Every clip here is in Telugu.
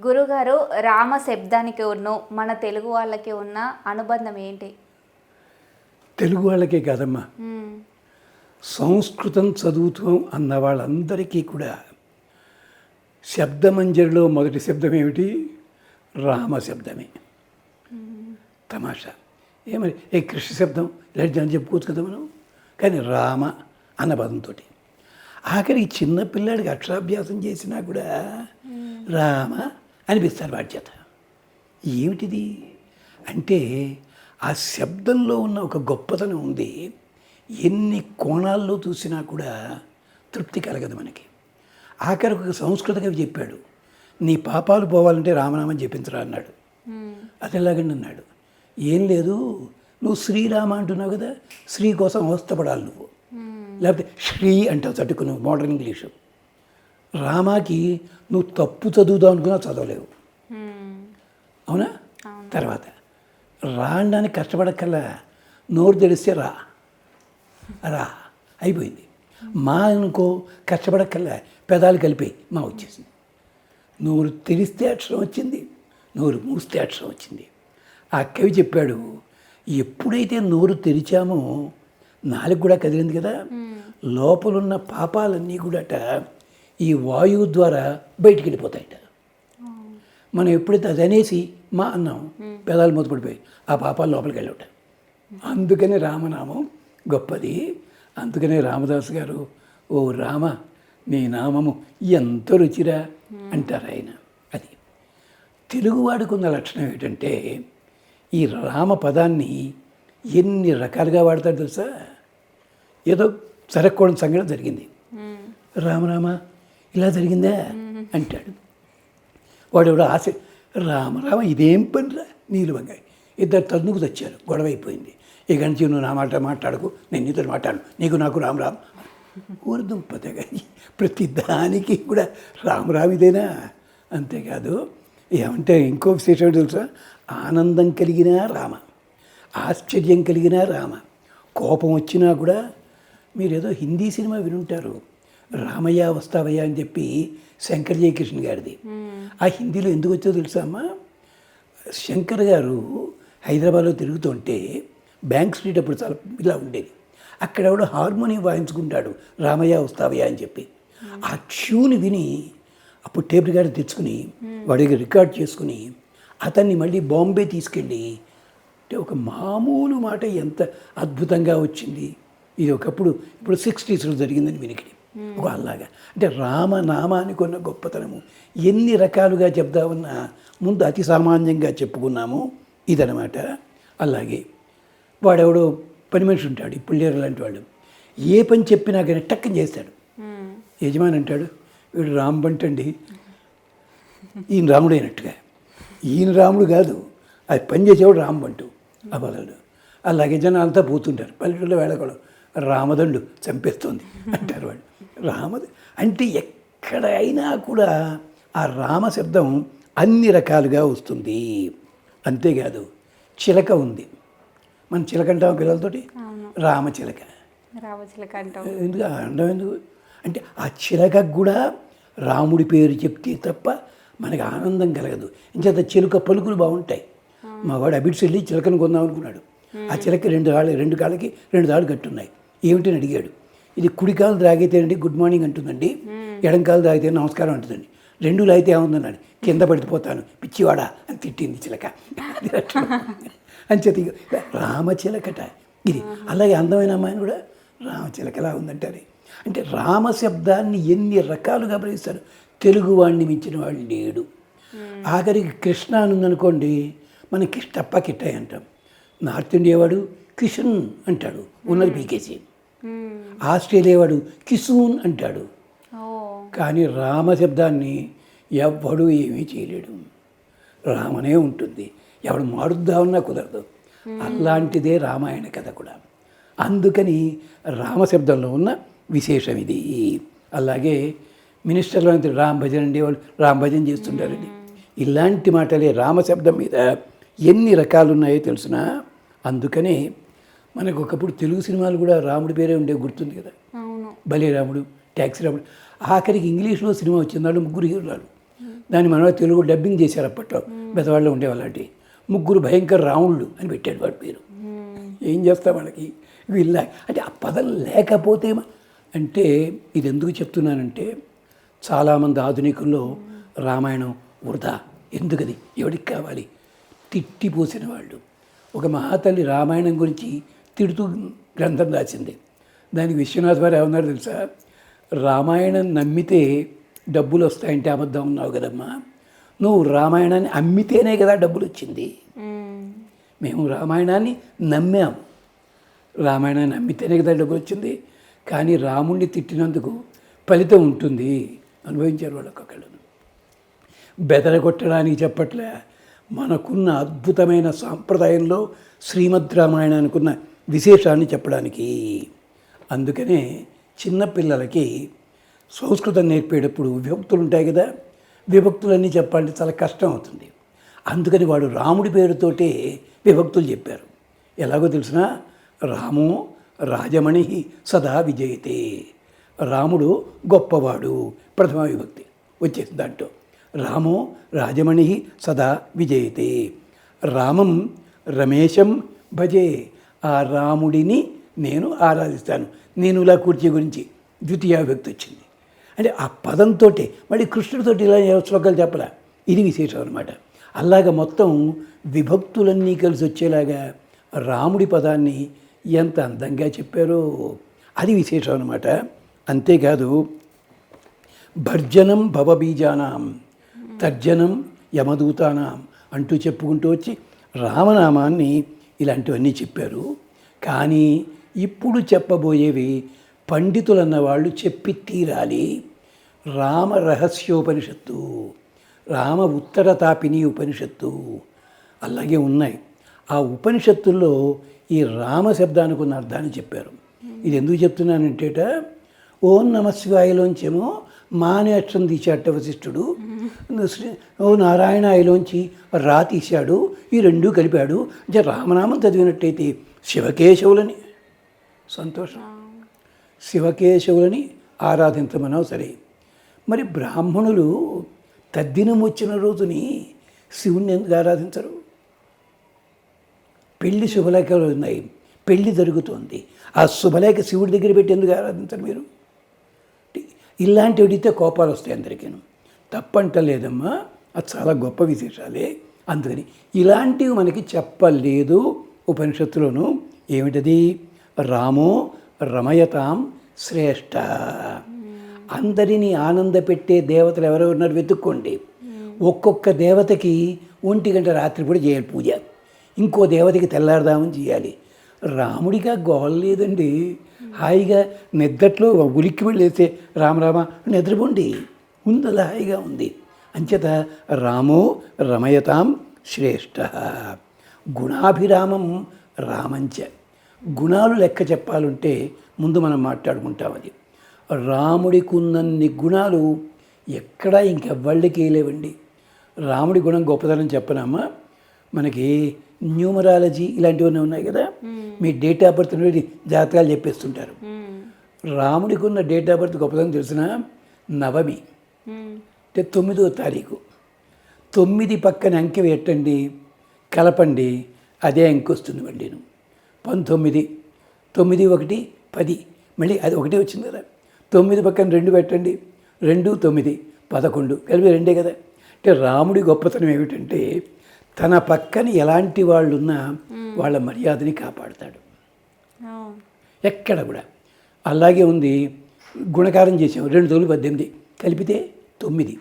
గురుగారు రామ శబ్దానికి ఉన్న మన తెలుగు వాళ్ళకి ఉన్న అనుబంధం ఏంటి? తెలుగు వాళ్ళకే కాదమ్మా. మ్మ్. సంస్కృతం చదువుతాం అన్న వాళ్ళందరికీ కూడా శబ్దమంజరిలో మొదటి శబ్దం ఏమిటి రామ శబ్దమే. తమాషా. ఏమని ఏ కృష్ణ శబ్దం? ఇలాంటి దాన్ని చెప్పుకోవచ్చు కదా మనం. కానీ రామ అన్న పదంతో ఆఖరికి చిన్న పిల్లాడికి అక్షరాభ్యాసం చేసినా కూడా రామ అనిపిస్తారు వాడి చేత ఏమిటిది? అంటే ఆ శబ్దంలో ఉన్న ఒక గొప్పతనం ఉంది. ఎన్ని కోణాల్లో చూసినా కూడా తృప్తి కలగదు మనకి. ఆఖరికి ఒక సంస్కృత కవి చెప్పాడు నీ పాపాలు పోవాలంటే రామనామం చెప్పించరా అన్నాడు. అది ఎలాగండి అన్నాడు. ఏం లేదు నువ్వు శ్రీరామ అంటున్నావు కదా శ్రీ కోసం అవస్థపడాలి నువ్వు. లేకపోతే శ్రీ అంటావు చట్టుకు నువ్వు మోడర్న్ ఇంగ్లీషు. రామాకి నువ్వు తప్పు చదువుదాం అనుకున్నా చదవలేవు. అవునా? తర్వాత రా అనడానికి కష్టపడక్కల్లా నోరు తెరిస్తే రా. రా. అయిపోయింది. మా అనుకో కష్టపడక్కల్లా పెదాలు కలిపి మా వచ్చేసింది. నోరు తెరిస్తే అక్షరం వచ్చింది నోరు మూస్తే అక్షరం వచ్చింది. ఆ కవి చెప్పాడు ఎప్పుడైతే నోరు తెరిచామో నాలుగు కూడా కదిలింది కదా. లోపలున్న పాపాలన్నీ కూడాట ఈ వాయువు ద్వారా బయటికి వెళ్ళిపోతాయట మనం ఎప్పుడైతే అది అనేసి మా అన్నాం పెదాలు మూతపడిపోయి ఆ పాపాలు లోపలికి వెళ్ళట అందుకని రామనామం గొప్పది. అందుకనే రామదాసు గారు ఓ రామ నీ నామము ఎంత రుచిరా అంటారు ఆయన. అది తెలుగువాడికి ఉన్న లక్షణం ఏంటంటే ఈ రామ పదాన్ని ఎన్ని రకాలుగా వాడతాడు తెలుసా? ఏదో జరగకూడని సంఘటన జరిగింది. రామరామ ఇలా జరిగిందా? అంటాడు. వాడు ఎవడో ఆశ రామ రామ ఇదేం పనిరా? నీళ్ళు వంగాయి. ఇద్దరు తన్నుకు తెచ్చారు. గొడవ అయిపోయింది. ఇక నుంచి నువ్వు నా మాట మాట్లాడకు నేను నీతో మాట్లాడు నీకు నాకు రామ్ రామ్. ఊరదం పదగా ప్రతి దానికి కూడా రామ్ ఇదేనా? అంతేకాదు ఏమంటే ఇంకో విశేషం తెలుసా? ఆనందం కలిగిన రామ ఆశ్చర్యం కలిగిన రామ. కోపం వచ్చినా కూడా మీరు ఏదో హిందీ సినిమా వినుంటారు. రామయ్య వస్తావయ్య అని చెప్పి శంకర్ జయకృష్ణ గారిది. ఆ హిందీలో ఎందుకు వచ్చో తెలుసామా శంకర్ గారు హైదరాబాద్లో తిరుగుతుంటే బ్యాంక్ స్ట్రీట్ అప్పుడు చాలా ఇలా ఉండేది. అక్కడ ఎవడో హార్మోనియం వాయించుకుంటాడు రామయ్య వస్తావయ్య అని చెప్పి. ఆ ట్యూన్ విని అప్పుడు టేప్ రికార్డు తెచ్చుకుని వాడికి రికార్డ్ చేసుకుని అతన్ని మళ్ళీ బాంబే తీసుకెళ్ళి అంటే ఒక మామూలు మాట ఎంత అద్భుతంగా వచ్చింది. ఇది ఒకప్పుడు ఇప్పుడు సిక్స్టీస్లో జరిగిందని వినికిడి. అలాగా అంటే రామనామానికి ఉన్న గొప్పతనము. ఎన్ని రకాలుగా చెప్దామన్నా ముందు అతి సామాన్యంగా చెప్పుకున్నాము. ఇదనమాట అలాగే వాడెవడో పని మనిషి ఉంటాడు. ఇప్పుడు లేరు లాంటి వాడు. ఏ పని చెప్పినా కానీ టక్కని చేస్తాడు. యజమాని అంటాడు వీడు రాంబంటండి. ఈయన రాముడు అయినట్టుగా. ఈయన రాముడు కాదు. అది పని చేసేవాడు రాంబంటు. అబలాడు అలాగే జనాలంతా పోతుంటారు. పల్లెటూళ్ళలో వేళకోవడం రామదండు చంపేస్తోంది అంటారు వాళ్ళు. రామద అంటే ఎక్కడైనా కూడా ఆ రామ శబ్దం అన్ని రకాలుగా వస్తుంది. అంతేకాదు చిలక ఉంది. మనం చిలక అంటాం పిల్లలతోటి? రామచిలక రామచిలక అంటాం. ఎందుకు? అండం ఎందుకు? అంటే ఆ చిలకకు కూడా రాముడి పేరు చెప్తే తప్ప మనకి ఆనందం కలగదు. ఇంచేత చిలుక పలుకులు బాగుంటాయి. మా వాడు అబిడ్స్ వెళ్ళి చిలకను కొందాం అనుకున్నాడు. ఆ చిలక రెండు కాళ్ళ రెండు కాళ్ళకి రెండు దాళ్ళు కట్టున్నాయి. ఏమిటని అడిగాడు. ఇది కుడి కాలు తాగితేనండి గుడ్ మార్నింగ్ అంటుందండి. ఎడం కాలు తాగితే నమస్కారం అంటుందండి. రెండు లాగితే ఏముందన్నాడు. కింద పడిపోతాను. పిచ్చివాడా అని తిట్టింది చిలక. అని చెప్పి రామచిలకట ఇది అలాగే అందమైన అమ్మాయిని కూడా రామచిలకలా ఉందంటారు. అంటే రామ శబ్దాన్ని ఎన్ని రకాలుగా ప్రయోగిస్తారు తెలుగు వాడిని మించిన వాడు లేడు. ఆఖరికి కృష్ణ అని ఉందనుకోండి మనం కిష్టప్ప కిట్టయ్య అంటాం. నార్త్ ఇండియా వాడు కిషన్ అంటాడు. ఉన్నది పీకేసి. ఆస్ట్రేలియా వాడు కిసూన్ అంటాడు. కానీ రామ శబ్దాన్ని ఎవ్వడు ఏమీ చేయలేడు. రామనే ఉంటుంది. ఎవడు మారుద్దామన్నా కుదరదు. అలాంటిదే రామాయణ కథ కూడా. అందుకని రామశబ్దంలో ఉన్న విశేషం ఇది. అలాగే మినిస్టర్లో రామ్ భజన్ అండి వాళ్ళు. రామ్ భజన్ చేస్తుంటారండి. ఇలాంటి మాటలే రామశబ్దం మీద ఎన్ని రకాలు ఉన్నాయో తెలుసునా? అందుకనే మనకు ఒకప్పుడు తెలుగు సినిమాలు కూడా రాముడి పేరే ఉండే గుర్తుంది కదా. భలే రాముడు ట్యాక్సీ రాముడు. ఆఖరికి ఇంగ్లీష్లో సినిమా వచ్చిందాడు ముగ్గురు హీరోలు. దాన్ని మన తెలుగు డబ్బింగ్ చేశారు అప్పట్లో. పెద్దవాళ్ళు ఉండేవాళ్ళంటి ముగ్గురు భయంకర రాముళ్ళు అని పెట్టాడు వాడి పేరు. ఏం చేస్తాం వాళ్ళకి? వీళ్ళ అంటే ఆ పదం లేకపోతే అంటే ఇది ఎందుకు చెప్తున్నానంటే చాలామంది ఆధునికుల్లో రామాయణం వృధా. ఎందుకది? ఎవడికి కావాలి? తిట్టిపోసిన వాళ్ళు. ఒక మహాతల్లి రామాయణం గురించి తిడుతూ గ్రంథం రాసింది. దానికి విశ్వనాథ్ వారు ఏమన్నారు తెలుసా? రామాయణం నమ్మితే డబ్బులు వస్తాయంటే అబద్ధం ఉన్నావు కదమ్మా. నువ్వు రామాయణాన్ని అమ్మితేనే కదా డబ్బులు వచ్చింది. మ్మ్. రామాయణాన్ని నమ్మాము రామాయణాన్ని నమ్మితేనే కదా డబ్బులు వచ్చింది. కానీ రాముణ్ణి తిట్టినందుకు ఫలితం ఉంటుంది. అనుభవించారు వాళ్ళు ఒక్కొక్కళ్ళు. బెదరగొట్టడానికి చెప్పట్లే. మనకున్న అద్భుతమైన సాంప్రదాయంలో శ్రీమద్ రామాయణానికి ఉన్న విశేషాన్ని చెప్పడానికి. అందుకనే చిన్నపిల్లలకి సంస్కృతం నేర్పేటప్పుడు విభక్తులు ఉంటాయి కదా విభక్తులన్నీ చెప్పాలంటే చాలా కష్టం అవుతుంది. అందుకని వాడు రాముడి పేరుతోటే విభక్తులు చెప్పారు. ఎలాగో తెలిసిన రాము రాజమణి సదా విజయతే. రాముడు గొప్పవాడు ప్రథమ విభక్తి వచ్చేసి దాంట్లో. రామో రాజమణి సదా విజయతే. రామం రమేశం భజే ఆ రాముడిని నేను ఆరాధిస్తాను. నేను ఇలా కూర్చి గురించి ద్వితీయ వ్యక్తి వచ్చింది. అంటే ఆ పదంతో మళ్ళీ కృష్ణుడితోటి ఇలా శ్లోకాలు చెప్పరా? ఇది విశేషం అనమాట అలాగ మొత్తం విభక్తులన్నీ కలిసి వచ్చేలాగా రాముడి పదాన్ని ఎంత అందంగా చెప్పారో అది విశేషం అనమాట అంతేకాదు భర్జనం భవబీజానాం తర్జనం యమదూతానాం అంటూ చెప్పుకుంటూ వచ్చి రామనామాన్ని ఇలాంటివన్నీ చెప్పారు. కానీ ఇప్పుడు చెప్పబోయేవి పండితులన్న వాళ్ళు చెప్పి తీరాలి. రామ రహస్యోపనిషత్తు రామ ఉత్తర తాపిని ఉపనిషత్తు అలాగే ఉన్నాయి. ఆ ఉపనిషత్తుల్లో ఈ రామ శబ్దానికి ఉన్న అర్థాన్ని చెప్పారు. ఇది ఎందుకు చెప్తున్నానంటేట ఓం నమశివాయలోంచేమో మానే అక్షరం తీసేట వశిష్ఠుడు శ్రీ- ఓ నారాయణాయలోంచి రా తీశాడు. ఈ రెండు కలిపాడు. అంటే రామనామం చదివినట్టయితే శివకేశవులని సంతోషం. శివకేశవులని ఆరాధించమనో సరే. మరి బ్రాహ్మణులు తద్దినం వచ్చిన రోజుని శివుణ్ణి ఎందుకు ఆరాధించరు? పెళ్ళి శుభలేఖలు ఉన్నాయి. పెళ్ళి జరుగుతోంది. ఆ శుభలేఖ శివుడి దగ్గర పెట్టి ఎందుకు ఆరాధించరు మీరు? ఇలాంటివి అడిగితే కోపాలు వస్తాయి అందరికీను. తప్పంటలేదమ్మా. అది చాలా గొప్ప విశేషాలే అందుకని ఇలాంటివి మనకి చెప్పలేదు ఉపనిషత్తులోను. ఏమిటది? రామో రమయతాం శ్రేష్ట. అందరినీ ఆనందపెట్టే దేవతలు ఎవరో ఉన్నారు వెతుక్కోండి. ఒక్కొక్క దేవతకి ఒంటి గంట రాత్రిపూట చేయాలి పూజ. ఇంకో దేవతకి తెల్లారదామని చేయాలి. రాముడిగా గోల లేదండి. హాయిగా నిద్రట్లో ఉలిక్కి వెళ్ళేస్తే రామరామ నిద్రపోండి. అలా హాయిగా ఉంది. అంచేత రామో రమయతాం శ్రేష్ట గుణాభిరామం రామంచ. గుణాలు లెక్క చెప్పాలంటే ముందు మనం మాట్లాడుకుంటాం అది. రాముడికి ఉన్నన్ని గుణాలు ఎక్కడా ఇంకెవ్వళ్ళకి లేవండి. రాముడి గుణం గొప్పతనం చెప్పనమ్మా. మనకి న్యూమరాలజీ ఇలాంటివన్నీ ఉన్నాయి కదా. మీ డేట్ ఆఫ్ బర్త్ నుండి జాతకాలు చెప్పేస్తుంటారు. రాముడికి ఉన్న డేట్ ఆఫ్ బర్త్ గొప్పతనం తెలిసిన నవమి. అంటే తొమ్మిదో తారీఖు. తొమ్మిది పక్కన అంకె పెట్టండి కలపండి అదే అంకె వస్తుంది వండిను పంతొమ్మిది తొమ్మిది ఒకటి పది. మళ్ళీ అది ఒకటే వచ్చింది కదా. తొమ్మిది పక్కన రెండు పెట్టండి రెండు తొమ్మిది పదకొండు. కలిపి రెండే కదా. అంటే రాముడి గొప్పతనం ఏమిటంటే తన పక్కన ఎలాంటి వాళ్ళు ఉన్నా వాళ్ళ మర్యాదని కాపాడుతాడు. ఎక్కడ కూడా. అలాగే ఉంది గుణకారం చేసాం రెండు తొమ్మిది పద్దెనిమిది. కలిపితే తొమ్మిది.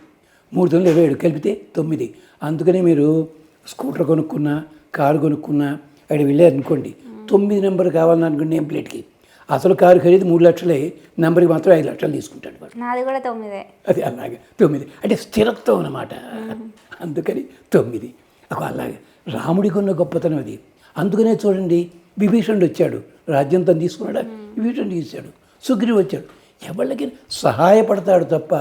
మూడు తొమ్మిది ఇరవై ఏడు కలిపితే తొమ్మిది. అందుకనే మీరు స్కూటర్ కొనుక్కున్నా కారు కొనుక్కున్నా అక్కడ వెళ్ళారనుకోండి తొమ్మిది నెంబర్ కావాలని అనుకున్న నేమ్ ప్లేట్కి. అసలు కారు ఖరీదు మూడు లక్షలే నెంబర్కి మాత్రం ఐదు లక్షలు తీసుకుంటాడు వాడు. నాది కూడా తొమ్మిదే. అది అలాగే తొమ్మిది. అంటే స్థిరత్వం అన్నమాట. అందుకని తొమ్మిది. ఒక అలాగే. రాముడికి ఉన్న గొప్పతనం అది. అందుకనే చూడండి విభీషణుడు వచ్చాడు. రాజ్యం తను తీసుకున్నాడా? విభీషణుడు తీశాడు సుగ్రీవు వచ్చాడు. ఎవరికి సహాయపడతాడు తప్ప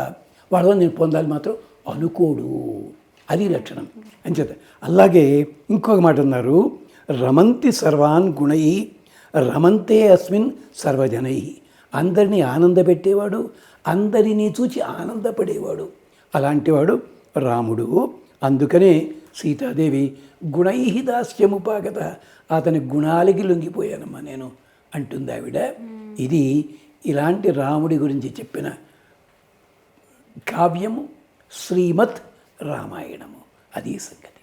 వాళ్ళ నేను పొందాలి మాత్రం అనుకోడు. అది లక్షణం. అంచేత అలాగే ఇంకొక మాట అన్నారు. రమంతి సర్వాన్ గుణై రమంతే అస్మిన్ సర్వజనై. అందరినీ ఆనందపెట్టేవాడు అందరినీ చూచి ఆనందపడేవాడు. అలాంటివాడు రాముడు. అందుకనే సీతాదేవి గుణై దాస్యముపాగత అతని గుణాలకి లొంగిపోయానమ్మా నేను అంటుంది ఆవిడ. ఇది ఇలాంటి రాముడి గురించి చెప్పిన కావ్యము శ్రీమత్ రామాయణము. అది సంగతి.